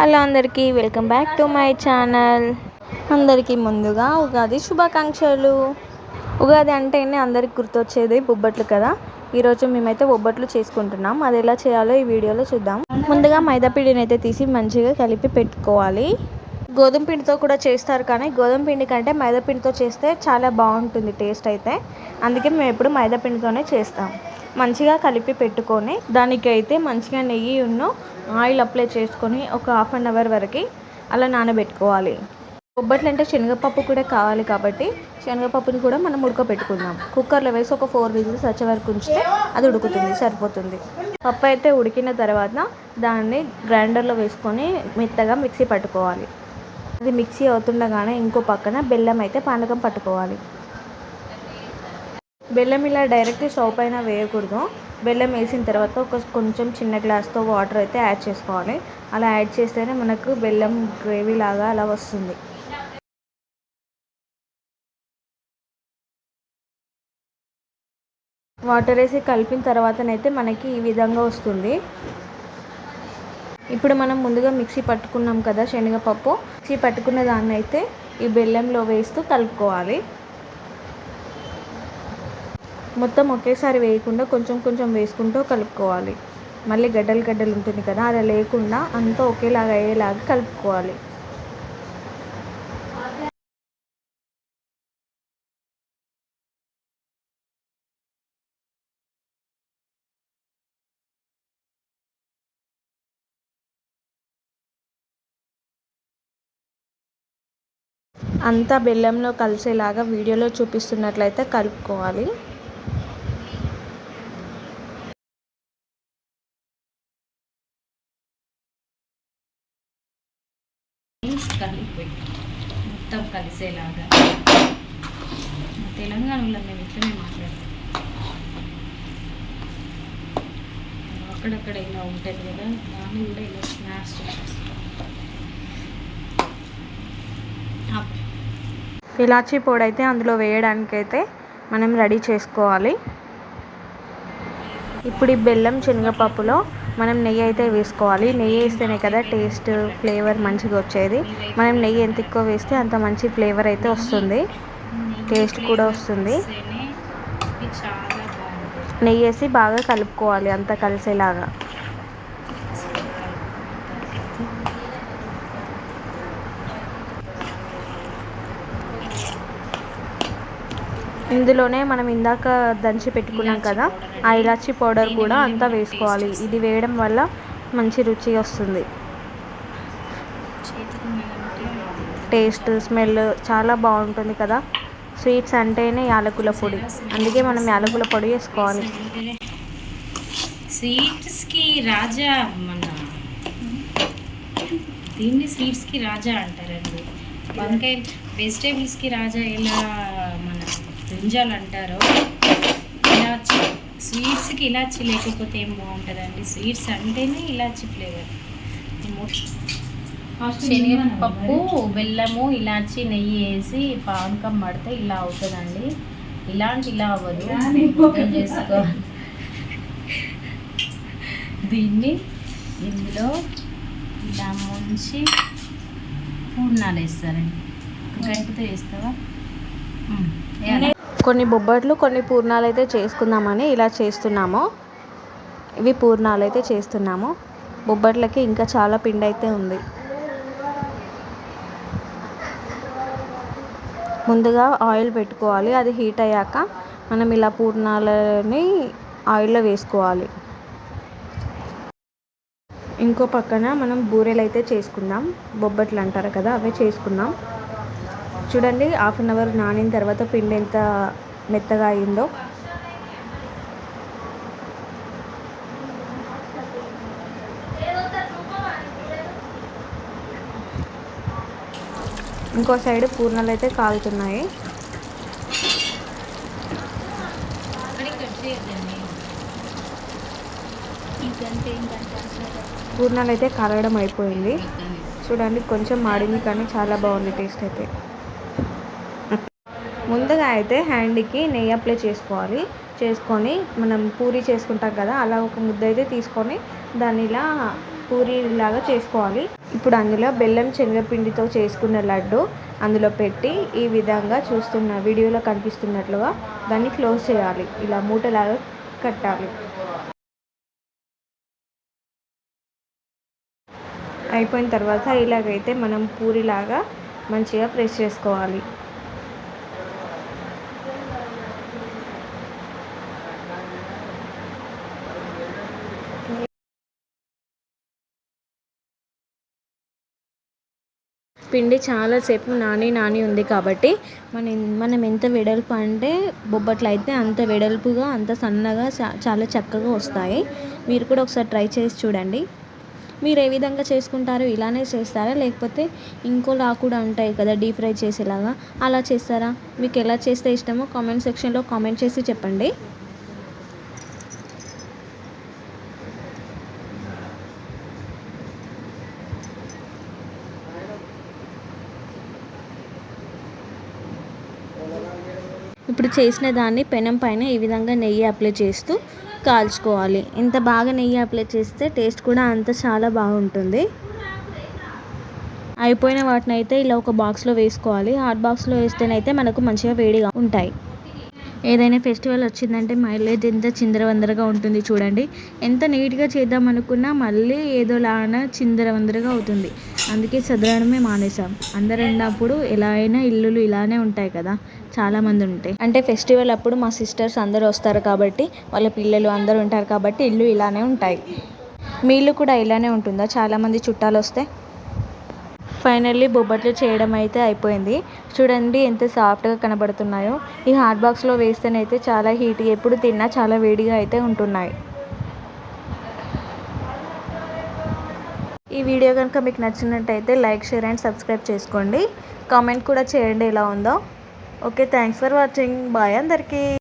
Hello అందరికీ welcome back to my channel. అందరికీ ముందుగా ఉగాది శుభాకాంక్షలు. ఉగాది అంటేనే అందరికి గుర్తొచ్చేది బొబ్బట్లు కదా? ఈరోజు మేమైతే బొబ్బట్లు చేసుకుంటున్నాం. అది ఎలా చేయాలో ఈ వీడియోలో చూద్దాం. ముందుగా మైదా పిండిని అయితే తీసి మంచిగా కలిపి పెట్టుకోవాలి. గోధుమ పిండితో కూడా చేస్తారు కానీ గోధుమ పిండి కంటే మైదా పిండితో చేస్తే చాలా బాగుంటుంది టేస్ట్ అయితే. అందుకే మేము ఎప్పుడు మైదా పిండితోనే చేస్తాం. మంచిగా కలిపి పెట్టుకొని దానికైతే మంచిగా నెయ్యి ఉన్న ఆయిల్ అప్లై చేసుకొని ఒక హాఫ్ అన్ అవర్ వరకు అలా నానబెట్టుకోవాలి. బొబ్బట్లు అంటే శనగపప్పు కూడా కావాలి కాబట్టి శనగపప్పుని కూడా మనం ఉడకబెట్టుకుందాం. కుక్కర్లో వేసి ఒక ఫోర్ విజిల్స్ వచ్చే వరకు ఉంచితే అది ఉడుకుతుంది సరిపోతుంది. పప్పు అయితే ఉడికిన తర్వాత దాన్ని గ్రైండర్లో వేసుకొని మెత్తగా మిక్సీ పట్టుకోవాలి. అది మిక్సీ అవుతుండగానే ఇంకో పక్కన బెల్లం అయితే పానకం పట్టుకోవాలి. బెల్లం ఇలా డైరెక్ట్ స్టవ్ పైన వేయకూడదు. బెల్లం వేసిన తర్వాత ఒక కొంచెం చిన్న గ్లాస్తో వాటర్ అయితే యాడ్ చేసుకోవాలి. అలా యాడ్ చేస్తేనే మనకు బెల్లం గ్రేవీ లాగా అలా వస్తుంది. వాటర్ వేసి కలిపిన తర్వాతనైతే మనకి ఈ విధంగా వస్తుంది. ఇప్పుడు మనం ముందుగా మిక్సీ పట్టుకున్నాం కదా శనగపప్పు. మిక్సీ పట్టుకున్న దాన్ని అయితే ఈ బెల్లంలో వేస్తూ కలుపుకోవాలి. మొత్తం ఒకేసారి వేయకుండా కొంచెం కొంచెం వేసుకుంటూ కలుపుకోవాలి. మళ్ళీ గడ్డలు గడ్డలు ఉంటుంది కదా అలా లేకుండా అంతా ఒకేలాగా అయ్యేలాగా కలుపుకోవాలి. అంతా బెల్లంలో కలిసేలాగా వీడియోలో చూపిస్తున్నట్లయితే కలుపుకోవాలి. కలిపి మొత్తం కలిసేలాగా. తెలంగాణలో మేము ఇట్లనే మాట్లాడతాం. అక్కడక్కడ ఇలా ఉంటుంది కదా దాన్ని కూడా ఇలా స్నాక్స్ చేసేస్తాం. ఇలాచీ పొడి అయితే అందులో వేయడానికైతే మనం రెడీ చేసుకోవాలి. ఇప్పుడు ఈ బెల్లం శనగపప్పులో మనం నెయ్యి అయితే వేసుకోవాలి. నెయ్యి వేస్తేనే కదా టేస్ట్ ఫ్లేవర్ మంచిగా వచ్చేది. మనం నెయ్యి ఎంత ఎక్కువ వేస్తే అంత మంచి ఫ్లేవర్ అయితే వస్తుంది. టేస్ట్ కూడా వస్తుంది. నెయ్యి వేసి బాగా కలుపుకోవాలి. అంత కలిసేలాగా. ఇందులోనే మనం ఇందాక దంచి పెట్టుకున్నాం కదా ఆ ఇలాచీ పౌడర్ కూడా అంతా వేసుకోవాలి. ఇది వేయడం వల్ల మంచి రుచి వస్తుంది. టేస్ట్ స్మెల్ చాలా బాగుంటుంది కదా. స్వీట్స్ అంటేనే యాలకుల పొడి. అందుకే మనం యాలకుల పొడి వేసుకోవాలి. స్వీట్స్కి రాజా మన దీన్ని స్వీట్స్కి రాజా అంటారండి. వంకాయ వెజిటేబుల్స్కి రాజా ఎలా బ్రింజాలు అంటారో ఇలాచి స్వీట్స్కి ఇలాచి లేకపోతే ఏం బాగుంటుందండి? స్వీట్స్ అంటేనే ఇలాచి ఫ్లేవర్. శనగపప్పు బెల్లము ఇలాచి నెయ్యి వేసి పానకం పడితే ఇలా అవుతుందండి. ఇలాంటి ఇలా అవ్వదు. చేసుకోవాలి? దీన్ని ఇందులో ఇలా ముంచి పూర్ణాలు వేస్తారండి. గంటతో వేస్తావా? కొన్ని బొబ్బట్లు కొన్ని పూర్ణాలు అయితే చేసుకుందామని ఇలా చేస్తున్నాము. ఇవి పూర్ణాలు అయితే చేస్తున్నాము. బొబ్బట్లకి ఇంకా చాలా పిండి అయితే ఉంది. ముందుగా ఆయిల్ పెట్టుకోవాలి. అది హీట్ అయ్యాక మనం ఇలా పూర్ణాలని ఆయిల్లో వేసుకోవాలి. ఇంకో పక్కన మనం బూరెలు అయితే చేసుకుందాం. బొబ్బట్లు అంటారు కదా అవే చేసుకుందాం. చూడండి హాఫ్ అన్ అవర్ నానిన తర్వాత పిండి ఎంత మెత్తగా అయిందో. ఇంకో సైడ్ పూర్ణాలు అయితే కాలుతున్నాయి. పూర్ణాలు అయితే కాలడం అయిపోయింది. చూడండి కొంచెం మాడింది కానీ చాలా బాగుంది టేస్ట్ అయితే. అయితే హ్యాండ్కి నెయ్యి అప్లై చేసుకోవాలి. చేసుకొని మనం పూరి చేసుకుంటాం కదా అలా ఒక ముద్ద అయితే తీసుకొని దాన్ని ఇలా పూరి లాగా చేసుకోవాలి. ఇప్పుడు అందులో బెల్లం శనగపిండితో చేసుకున్న లడ్డు అందులో పెట్టి ఈ విధంగా చూస్తున్న వీడియోలో కనిపిస్తున్నట్లుగా దాన్ని క్లోజ్ చేయాలి. ఇలా మూటలాగా కట్టాలి. అయిపోయిన తర్వాత ఇలాగైతే మనం పూరిలాగా మంచిగా ప్రెస్ చేసుకోవాలి. పిండి చాలాసేపు నాని నాని ఉంది కాబట్టి మనం మనం ఎంత వెడల్పు అంటే బొబ్బట్లు అయితే అంత వెడల్పుగా అంత సన్నగా చాలా చక్కగా వస్తాయి. మీరు కూడా ఒకసారి ట్రై చేసి చూడండి. మీరు ఏ విధంగా చేసుకుంటారో ఇలానే చేస్తారా? లేకపోతే ఇంకోలా కూడా ఉంటాయి కదా డీప్ ఫ్రై చేసేలాగా. అలా చేస్తారా? మీకు ఎలా చేస్తే ఇష్టమో కామెంట్ సెక్షన్లో కామెంట్ చేసి చెప్పండి. ఇప్పుడు చేసిన దాన్ని పెనం పైన ఈ విధంగా నెయ్యి అప్లై చేస్తూ కాల్చుకోవాలి. ఎంత బాగా నెయ్యి అప్లై చేస్తే టేస్ట్ కూడా అంత చాలా బాగుంటుంది. అయిపోయిన వాటిని అయితే ఇలా ఒక బాక్స్లో వేసుకోవాలి. హాట్ బాక్స్లో వేస్తేనైతే మనకు మంచిగా వేడిగా ఉంటాయి. ఏదైనా ఫెస్టివల్ వచ్చిందంటే మైలేజ్ ఎంత చిందరవందరగా ఉంటుంది చూడండి. ఎంత నీట్గా చేద్దాం అనుకున్నా మళ్ళీ ఏదోలాగా చిందరవందరగా అవుతుంది. అందుకే చదవడమే మానేసాం అందరు ఉన్నప్పుడు ఎలా అయినా ఇల్లులు ఇలానే ఉంటాయి కదా చాలామంది ఉంటాయి అంటే ఫెస్టివల్ అప్పుడు మా సిస్టర్స్ అందరూ వస్తారు కాబట్టి వాళ్ళ పిల్లలు అందరూ ఉంటారు కాబట్టి ఇల్లు ఇలానే ఉంటాయి. మీ ఇల్లు కూడా ఇలానే ఉంటుందా? చాలామంది చుట్టాలు వస్తే? ఫైనల్లీ బొబ్బట్లు చేయడం అయితే అయిపోయింది. చూడండి ఎంత సాఫ్ట్గా కనబడుతున్నాయో. ఈ హాట్ బాక్స్లో వేస్తేనైతే చాలా హీట్ ఎప్పుడు తిన్నా చాలా వేడిగా అయితే ఉంటున్నాయి. ఈ వీడియో కనుక మీకు నచ్చినట్టయితే లైక్ షేర్ అండ్ సబ్స్క్రైబ్ చేసుకోండి. కామెంట్ కూడా చేయండి ఎలా ఉందో. Okay thanks for watching. Bye అందరికీ.